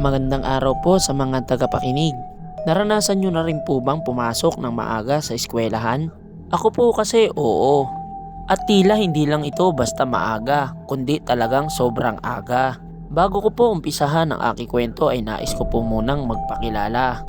Magandang araw po sa mga tagapakinig. Naranasan nyo na rin po bang pumasok ng maaga sa eskwelahan? Ako po kasi oo. At tila hindi lang ito basta maaga, kundi talagang sobrang aga. Bago ko po umpisahan ang aking kwento ay nais ko po munang magpakilala.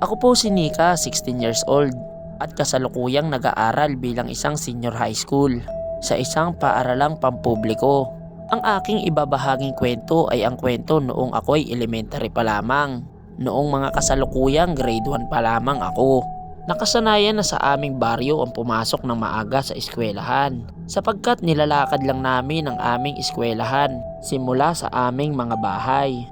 Ako po si Nika, 16 years old, at kasalukuyang nag-aaral bilang isang senior high school sa isang paaralang pampubliko. Ang aking ibabahaging kwento ay ang kwento noong ako'y elementary pa lamang. Noong mga kasalukuyang grade 1 pa lamang ako. Nakasanayan na sa aming baryo ang pumasok ng maaga sa eskwelahan sapagkat nilalakad lang namin ang aming eskwelahan simula sa aming mga bahay.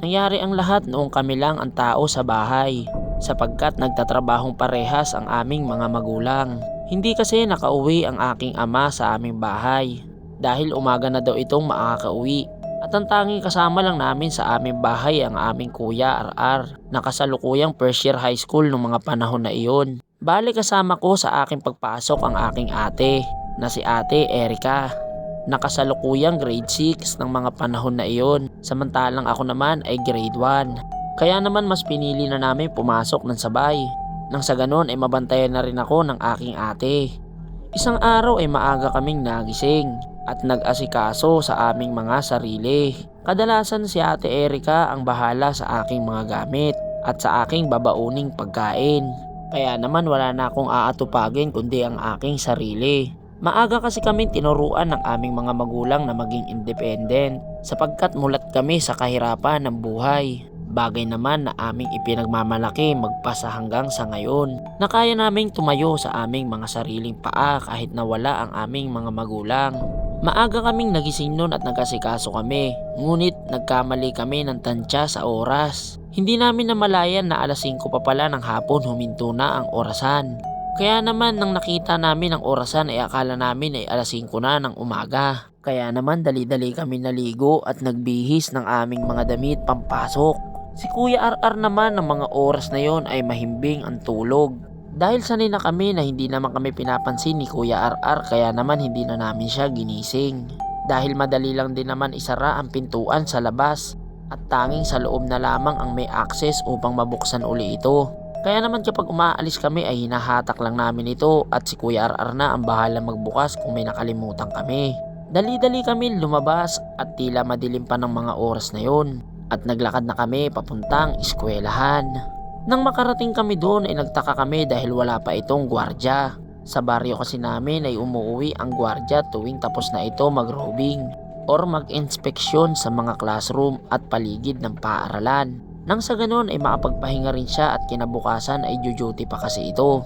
Nangyari ang lahat noong kami lang ang tao sa bahay sapagkat nagtatrabahong parehas ang aming mga magulang. Hindi kasi nakauwi ang aking ama sa aming bahay dahil umaga na daw itong makakauwi. At ang tanging kasama lang namin sa aming bahay ang aming kuya RR na kasalukuyang first year high school noong mga panahon na iyon. Bali kasama ko sa aking pagpasok ang aking ate na si ate Erika na kasalukuyang grade 6 ng mga panahon na iyon samantalang ako naman ay grade 1. Kaya naman mas pinili na namin pumasok ng sabay nang sa ganon ay mabantayan na rin ako ng aking ate. Isang araw ay maaga kaming nagising at nag-asikaso sa aming mga sarili. Kadalasan si Ate Erika ang bahala sa aking mga gamit at sa aking babauning pagkain. Kaya naman wala na akong aatupagin kundi ang aking sarili. Maaga kasi kaming tinuruan ng aming mga magulang na maging independent sapagkat mulat kami sa kahirapan ng buhay. Bagay naman na aming ipinagmamalaki magpasa hanggang sa ngayon na kaya naming tumayo sa aming mga sariling paa kahit nawala ang aming mga magulang. Maaga kaming nagising noon at nagkasikaso kami, ngunit nagkamali kami ng tansya sa oras. Hindi namin namalayan na alas 5 pa pala ng hapon huminto na ang orasan. Kaya naman nang nakita namin ang orasan ay akala namin ay alas 5 na ng umaga. Kaya naman dali-dali kami naligo at nagbihis ng aming mga damit pampasok. Si Kuya RR naman ng mga oras na yon ay mahimbing ang tulog. Dahil sanay na kami na hindi naman kami pinapansin ni Kuya RR kaya naman hindi na namin siya ginising. Dahil madali lang din naman isara ang pintuan sa labas at tanging sa loob na lamang ang may access upang mabuksan uli ito. Kaya naman kapag umaalis kami ay hinahatak lang namin ito at si Kuya RR na ang bahala magbukas kung may nakalimutan kami. Dali-dali kami lumabas at tila madilim pa ng mga oras na yon at naglakad na kami papuntang eskwelahan. Nang makarating kami doon ay nagtaka kami dahil wala pa itong gwardya. Sa baryo kasi namin ay umuwi ang gwardya tuwing tapos na ito mag-robing or mag-inspeksyon sa mga classroom at paligid ng paaralan. Nang sa ganun ay makapagpahinga rin siya at kinabukasan ay duty pa kasi ito.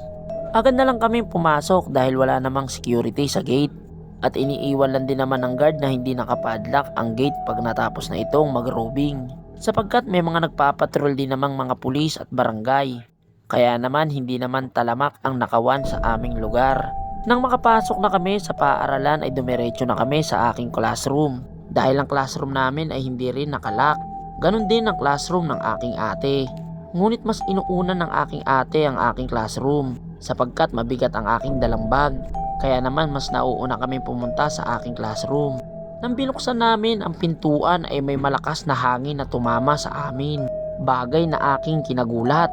Agad na lang kami pumasok dahil wala namang security sa gate at iniiwan lang din naman ng guard na hindi nakapadlock ang gate pag natapos na itong mag-robing sapagkat may mga nagpapatrol din namang mga pulis at barangay. Kaya naman hindi naman talamak ang nakawan sa aming lugar. Nang makapasok na kami sa paaralan ay dumiretso na kami sa aking classroom dahil ang classroom namin ay hindi rin nakalak. Ganon din ang classroom ng aking ate. Ngunit mas inuuna ng aking ate ang aking classroom sapagkat mabigat ang aking dalang bag kaya naman mas nauuna kami pumunta sa aking classroom. Nang binuksan namin ang pintuan ay may malakas na hangin na tumama sa amin. Bagay na aking kinagulat.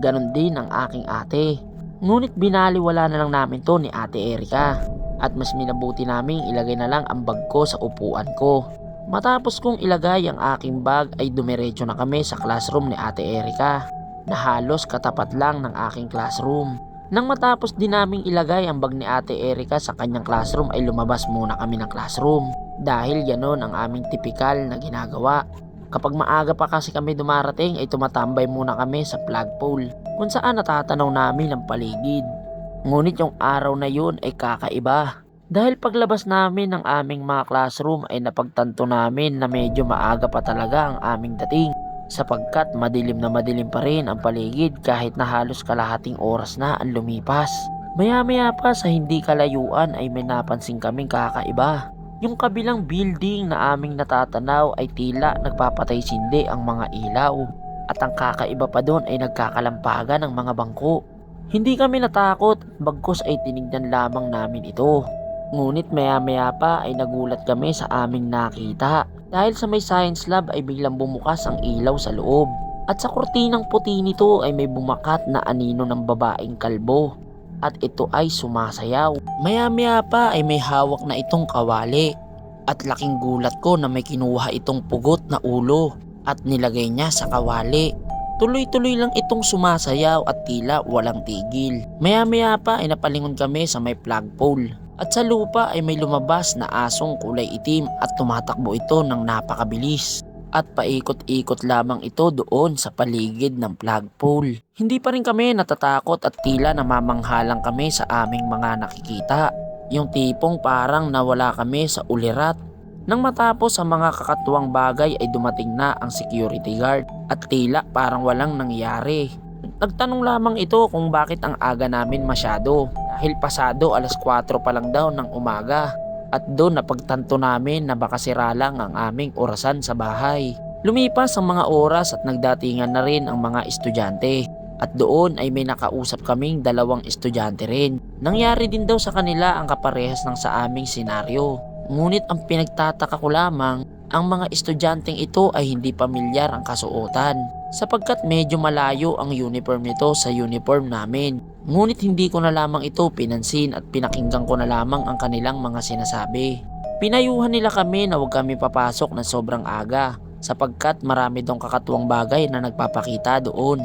Ganon din ang aking ate. Ngunit binaliwala na lang namin to ni ate Erika. At mas minabuti naming ilagay na lang ang bag ko sa upuan ko. Matapos kong ilagay ang aking bag ay dumiretso na kami sa classroom ni ate Erika na halos katapat lang ng aking classroom. Nang matapos din naming ilagay ang bag ni Ate Erika sa kanyang classroom ay lumabas muna kami ng classroom dahil yanon ang aming tipikal na ginagawa. Kapag maaga pa kasi kami dumarating ay tumatambay muna kami sa flagpole kung saan natatanaw namin ang paligid. Ngunit yung araw na yun ay kakaiba. Dahil paglabas namin ng aming mga classroom ay napagtanto namin na medyo maaga pa talaga ang aming dating sapagkat madilim na madilim pa rin ang paligid kahit na halos kalahating oras na ang lumipas. Maya-maya pa sa hindi kalayuan ay may napansin kaming kakaiba. Yung kabilang building na aming natatanaw ay tila nagpapatay sindi ang mga ilaw at ang kakaiba pa doon ay nagkakalampagan ng mga bangko. Hindi kami natakot, bagkus ay tinignan lamang namin ito. Ngunit maya-maya pa ay nagulat kami sa aming nakita Dahil sa may science lab ay biglang bumukas ang ilaw sa loob. At sa kurtinang puti nito ay may bumakat na anino ng babaeng kalbo. At ito ay sumasayaw. Maya-maya pa ay may hawak na itong kawali. At laking gulat ko na may kinuha itong pugot na ulo at nilagay niya sa kawali. Tuloy-tuloy lang itong sumasayaw at tila walang tigil. Maya-maya pa ay napalingon kami sa may flagpole. At sa lupa ay may lumabas na asong kulay itim at tumatakbo ito ng napakabilis. At paikot-ikot lamang ito doon sa paligid ng flagpole. Hindi pa rin kami natatakot at tila namamanghalang kami sa aming mga nakikita. Yung tipong parang nawala kami sa ulirat. Nang matapos ang mga kakatuwang bagay ay dumating na ang security guard at tila parang walang nangyari. Nagtanong lamang ito kung bakit ang aga namin masyado dahil pasado alas 4 pa lang daw ng umaga at doon napagtanto namin na baka sira lang ang aming orasan sa bahay. Lumipas ang mga oras at nagdatingan na rin ang mga estudyante at doon ay may nakausap kaming dalawang estudyante rin. Nangyari din daw sa kanila ang kaparehas ng sa aming senaryo. Ngunit ang pinagtataka ko lamang, ang mga estudyanteng ito ay hindi pamilyar ang kasuotan sapagkat medyo malayo ang uniform nito sa uniform namin. Ngunit hindi ko na lamang ito pinansin at pinakinggan ko na lamang ang kanilang mga sinasabi. Pinayuhan nila kami na huwag kami papasok na sobrang aga sapagkat marami dong kakatuwang bagay na nagpapakita doon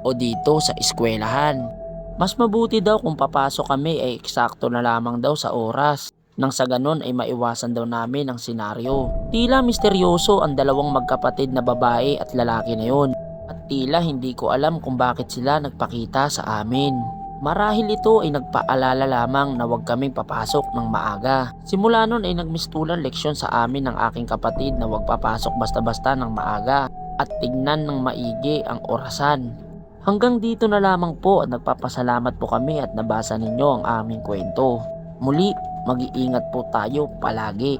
o dito sa eskwelahan. Mas mabuti daw kung papasok kami ay eksakto na lamang daw sa oras. Nang sa ganon ay maiwasan daw namin ang senaryo. Tila misteryoso ang dalawang magkapatid na babae at lalaki na yon. At tila hindi ko alam kung bakit sila nagpakita sa amin. Marahil ito ay nagpaalala lamang na huwag kaming papasok ng maaga. Simula nun ay nagmistulan leksyon sa amin ng aking kapatid na huwag papasok basta-basta ng maaga at tignan ng maigi ang orasan. Hanggang dito na lamang po at nagpapasalamat po kami at nabasa ninyo ang aming kwento. Muli, mag-iingat po tayo palagi.